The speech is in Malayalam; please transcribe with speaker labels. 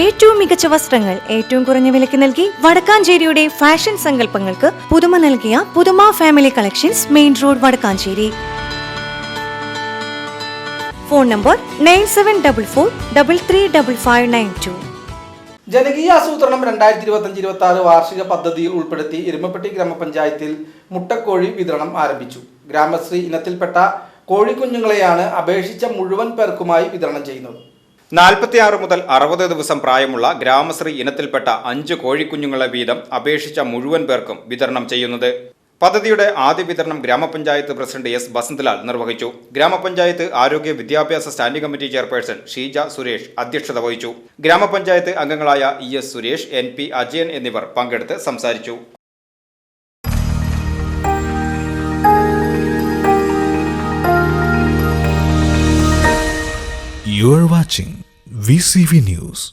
Speaker 1: ഏറ്റവും മികച്ച വസ്ത്രങ്ങൾ ഏറ്റവും കുറഞ്ഞ വിലയ്ക്ക് നൽകി വടക്കാഞ്ചേരിയുടെ ഫാഷൻ സങ്കല്പങ്ങൾക്ക് പുതുമ നൽകിയ പുതുമ family collections main road Vadakkanchery. Phone number nine seven double four double three double five nine two
Speaker 2: ജനകീയ ആസൂത്രണം രണ്ടായിരത്തി ഇരുപത്തഞ്ച് ഇരുപത്തി ആറ് വാർഷിക പദ്ധതിയിൽ ഉൾപ്പെടുത്തി എരുമപ്പെട്ടി ഗ്രാമപഞ്ചായത്തിൽ മുട്ടക്കോഴി വിതരണം ആരംഭിച്ചു. ഗ്രാമശ്രീ ഇനത്തിൽപ്പെട്ട കോഴിക്കുഞ്ഞുങ്ങളെയാണ് അപേക്ഷിച്ച മുഴുവൻ പേർക്കുമായി വിതരണം ചെയ്യുന്നത്.
Speaker 3: നാൽപ്പത്തിയാറ് മുതൽ അറുപത് ദിവസം പ്രായമുള്ള ഗ്രാമശ്രീ ഇനത്തിൽപ്പെട്ട അഞ്ച് കോഴിക്കുഞ്ഞുങ്ങളെ വീതം അപേക്ഷിച്ച മുഴുവൻ പേർക്കും വിതരണം ചെയ്യുന്നത്. പദ്ധതിയുടെ ആദ്യ വിതരണം ഗ്രാമപഞ്ചായത്ത് പ്രസിഡന്റ് എസ് ബസന്ത്ലാൽ നിർവഹിച്ചു. ഗ്രാമപഞ്ചായത്ത് ആരോഗ്യ വിദ്യാഭ്യാസ standing committee chairperson Sheeja Suresh അധ്യക്ഷത വഹിച്ചു. ഗ്രാമപഞ്ചായത്ത് അംഗങ്ങളായ E S Suresh N P Ajayan എന്നിവർ പങ്കെടുത്ത് സംസാരിച്ചു.
Speaker 4: You are watching VCV News.